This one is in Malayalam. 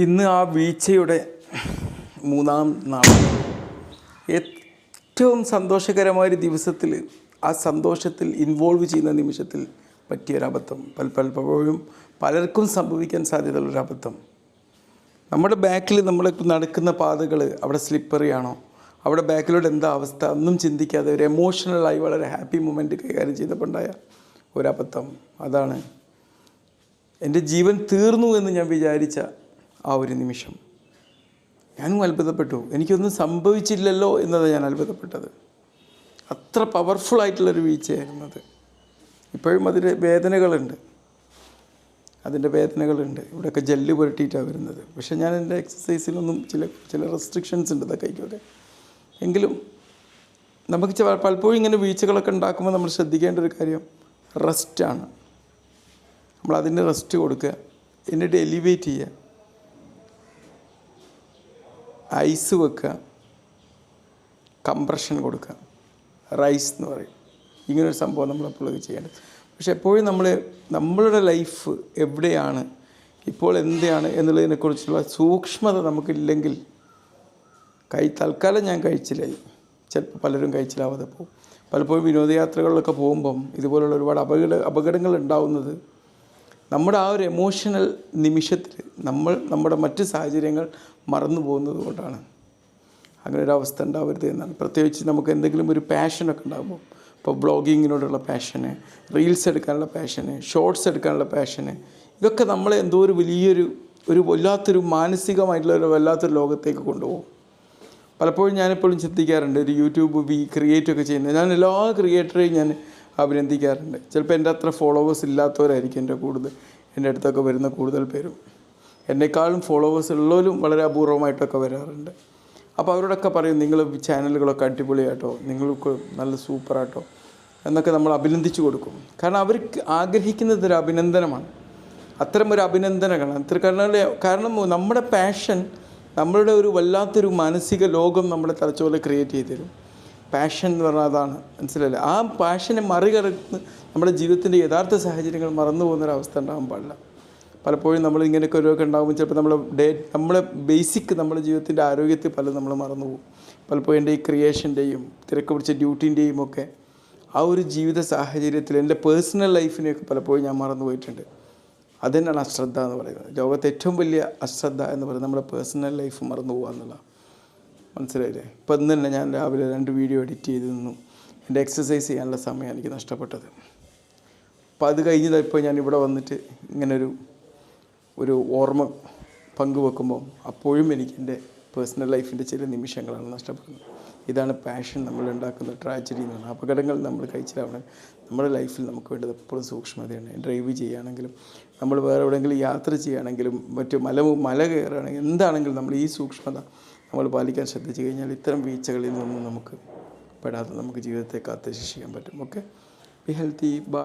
ഇന്ന് ആ വീഴ്ചയുടെ മൂന്നാം നാൾ. ഏറ്റവും സന്തോഷകരമായ ഒരു ദിവസത്തിൽ ആ സന്തോഷത്തിൽ ഇൻവോൾവ് ചെയ്യുന്ന നിമിഷത്തിൽ പറ്റിയൊരബദ്ധം പല പലപ്പോഴും പലർക്കും സംഭവിക്കാൻ സാധ്യതയുള്ളൊരു അബദ്ധം. നമ്മുടെ ബാക്കിൽ നമ്മൾ നടക്കുന്ന പാതകൾ അവിടെ സ്ലിപ്പറിയാണോ അവിടെ ബാക്കിലൂടെ എന്താ അവസ്ഥ? ഒന്നും ചിന്തിക്കാതെ ഒരു എമോഷണലായി വളരെ ഹാപ്പി മൊമെന്റ് കൈകാര്യം ചെയ്തപ്പോണ്ടായ ഒരബദ്ധം അതാണ്. എന്റെ ജീവൻ തീർന്നു എന്ന് ഞാൻ വിചാരിച്ച ആ ഒരു നിമിഷം. ഞാനും അത്ഭുതപ്പെട്ടു. എനിക്കൊന്നും സംഭവിച്ചില്ലല്ലോ എന്നതാണ് ഞാൻ അത്ഭുതപ്പെട്ടത്. അത്ര പവർഫുള്ളായിട്ടുള്ളൊരു വീഴ്ചയായിരുന്നു അത്. ഇപ്പോഴും അതിന് വേദനകളുണ്ട്. അതിന്റെ വേദനകളുണ്ട്. ഇവിടെയൊക്കെ ജെല്ല് പുരട്ടിയിട്ടാണ് വരുന്നത്. പക്ഷേ ഞാൻ എന്റെ എക്സസൈസിനൊന്നും ചില ചില റെസ്ട്രിക്ഷൻസ് ഉണ്ട് ആയിക്കോട്ടെ. എങ്കിലും നമുക്ക് പലപ്പോഴും ഇങ്ങനെ വീഴ്ചകളൊക്കെ ഉണ്ടാക്കുമ്പോൾ നമ്മൾ ശ്രദ്ധിക്കേണ്ട ഒരു കാര്യം റെസ്റ്റാണ് നമ്മൾ അതിന് റെസ്റ്റ് കൊടുക്കുക. എന്നിട്ട് എലിവേറ്റ് ചെയ്യുക. ഐസ് വെക്കുക. കംപ്രഷൻ കൊടുക്കുക. റൈസ് എന്ന് പറയും. ഇങ്ങനൊരു സംഭവം നമ്മളെപ്പോഴും ചെയ്യേണ്ടത് പക്ഷെ എപ്പോഴും നമ്മൾ നമ്മളുടെ ലൈഫ് എവിടെയാണ് ഇപ്പോൾ എന്താണ് എന്നുള്ളതിനെക്കുറിച്ചുള്ള സൂക്ഷ്മത നമുക്കില്ലെങ്കിൽ കൈ തൽക്കാലം ഞാൻ കഴിച്ചില്ലായി ചിലപ്പോൾ പലരും കഴിച്ചിലാവാതെ പോകും. പലപ്പോഴും വിനോദയാത്രകളിലൊക്കെ പോകുമ്പം ഇതുപോലുള്ള ഒരുപാട് അപകട അപകടങ്ങൾ ഉണ്ടാവുന്നത് നമ്മുടെ ആ ഒരു എമോഷണൽ നിമിഷത്തിൽ നമ്മൾ നമ്മുടെ മറ്റ് സാഹചര്യങ്ങൾ മറന്നു പോകുന്നത് കൊണ്ടാണ്. അങ്ങനെ ഒരു അവസ്ഥ ഉണ്ടാവരുത് എന്നാണ്. പ്രത്യേകിച്ച് നമുക്ക് എന്തെങ്കിലും ഒരു പാഷനൊക്കെ ഉണ്ടാകുമ്പോൾ ഇപ്പോൾ ബ്ലോഗിങ്ങിനോടുള്ള പാഷന് റീൽസ് എടുക്കാനുള്ള പാഷന് ഷോർട്സ് എടുക്കാനുള്ള പാഷന് ഇതൊക്കെ നമ്മളെ എന്തോ ഒരു വലിയൊരു ഒരു വല്ലാത്തൊരു മാനസികമായിട്ടുള്ള ഒരു വല്ലാത്തൊരു ലോകത്തേക്ക് കൊണ്ടുപോകും. പലപ്പോഴും ഞാനെപ്പോഴും ചിന്തിക്കാറുണ്ട് ഒരു യൂട്യൂബ് വി ക്രിയേറ്റൊക്കെ ചെയ്യുന്നത്. ഞാൻ എല്ലാ ക്രിയേറ്ററെയും ഞാൻ അഭിനന്ദിക്കാറുണ്ട്. ചിലപ്പോൾ എന്റെ അത്ര ഫോളോവേഴ്സ് ഇല്ലാത്തവരായിരിക്കും എന്റെ കൂടുതൽ എന്റെ അടുത്തൊക്കെ വരുന്ന കൂടുതൽ പേരും. എന്നെക്കാളും ഫോളോവേഴ്സ് ഉള്ളവരും വളരെ അപൂർവമായിട്ടൊക്കെ വരാറുണ്ട്. അപ്പോൾ അവരോടൊക്കെ പറയും നിങ്ങൾ ചാനലുകളൊക്കെ അടിപൊളിയാട്ടോ നിങ്ങൾക്ക് നല്ല സൂപ്പറാട്ടോ എന്നൊക്കെ നമ്മൾ അഭിനന്ദിച്ചു കൊടുക്കും. കാരണം അവർക്ക് ആഗ്രഹിക്കുന്നത് ഒരു അഭിനന്ദനമാണ്. അത്തരം ഒരു അഭിനന്ദനമാണ് അത്ര കാരണം കാരണം നമ്മുടെ പാഷൻ നമ്മളുടെ ഒരു വല്ലാത്തൊരു മാനസിക ലോകം നമ്മുടെ തലച്ചോറിൽ ക്രിയേറ്റ് ചെയ്ത് തരും. പാഷൻ എന്ന് പറഞ്ഞാൽ അതാണ്. മനസ്സിലല്ലേ ആ പാഷനെ മറികടന്ന് നമ്മുടെ ജീവിതത്തിന്റെ യഥാർത്ഥ സാഹചര്യങ്ങൾ മറന്നു പോകുന്നൊരവസ്ഥ ഉണ്ടാകാൻ പാടില്ല. പലപ്പോഴും നമ്മൾ ഇങ്ങനെയൊക്കെ ഓരോക്കെ ഉണ്ടാകുമ്പോൾ ചിലപ്പോൾ നമ്മൾ ഡേ നമ്മളെ ബേസിക് നമ്മുടെ ജീവിതത്തിന്റെ ആരോഗ്യത്തിൽ പലതും നമ്മൾ മറന്നു പോകും. പലപ്പോഴും എന്റെ ഈ ക്രിയേഷന്റെയും തിരക്ക് പിടിച്ച ഡ്യൂട്ടീന്റെയും ഒക്കെ ആ ഒരു ജീവിത സാഹചര്യത്തിൽ എന്റെ പേഴ്സണൽ ലൈഫിനെയൊക്കെ പലപ്പോഴും ഞാൻ മറന്നു പോയിട്ടുണ്ട്. അത് തന്നെയാണ് അശ്രദ്ധ എന്ന് പറയുന്നത്. ലോകത്തെ ഏറ്റവും വലിയ അശ്രദ്ധ എന്ന് പറയുന്നത് നമ്മുടെ പേഴ്സണൽ ലൈഫ് മറന്നു പോകുക എന്നുള്ളതാണ്. മനസ്സിലായില്ലേ? ഇപ്പം ഇന്ന് തന്നെ ഞാൻ രാവിലെ രണ്ട് വീഡിയോ എഡിറ്റ് ചെയ്ത് നിന്നു. എന്റെ എക്സസൈസ് ചെയ്യാനുള്ള സമയം എനിക്ക് നഷ്ടപ്പെട്ടത്. അപ്പം അത് കഴിഞ്ഞത് ഇപ്പോൾ ഞാൻ ഇവിടെ വന്നിട്ട് ഇങ്ങനൊരു ഒരു ഓർമ്മ പങ്കുവെക്കുമ്പോൾ അപ്പോഴും എനിക്ക് എന്റെ പേഴ്സണൽ ലൈഫിന്റെ ചില നിമിഷങ്ങളാണ് നഷ്ടപ്പെടുന്നത്. ഇതാണ് പാഷൻ നമ്മൾ ഉണ്ടാക്കുന്ന ട്രാജഡി എന്ന് പറഞ്ഞാൽ അപകടങ്ങൾ നമ്മൾ കഴിച്ചിലാവണം നമ്മുടെ ലൈഫിൽ നമുക്ക് വേണ്ടത് എപ്പോഴും സൂക്ഷ്മതയാണ്. ഡ്രൈവ് ചെയ്യുകയാണെങ്കിലും നമ്മൾ വേറെ എവിടെയെങ്കിലും യാത്ര ചെയ്യുകയാണെങ്കിലും മറ്റു മല മല കയറുകയാണെങ്കിലും എന്താണെങ്കിലും നമ്മൾ ഈ സൂക്ഷ്മത നമ്മൾ പാലിക്കാൻ ശ്രദ്ധിച്ചു കഴിഞ്ഞാൽ ഇത്തരം വീഴ്ചകളിൽ നിന്നും നമുക്ക് പെടാതെ നമുക്ക് ജീവിതത്തെ കാത്ത് രക്ഷിക്കാൻ പറ്റും. Okay be healthy by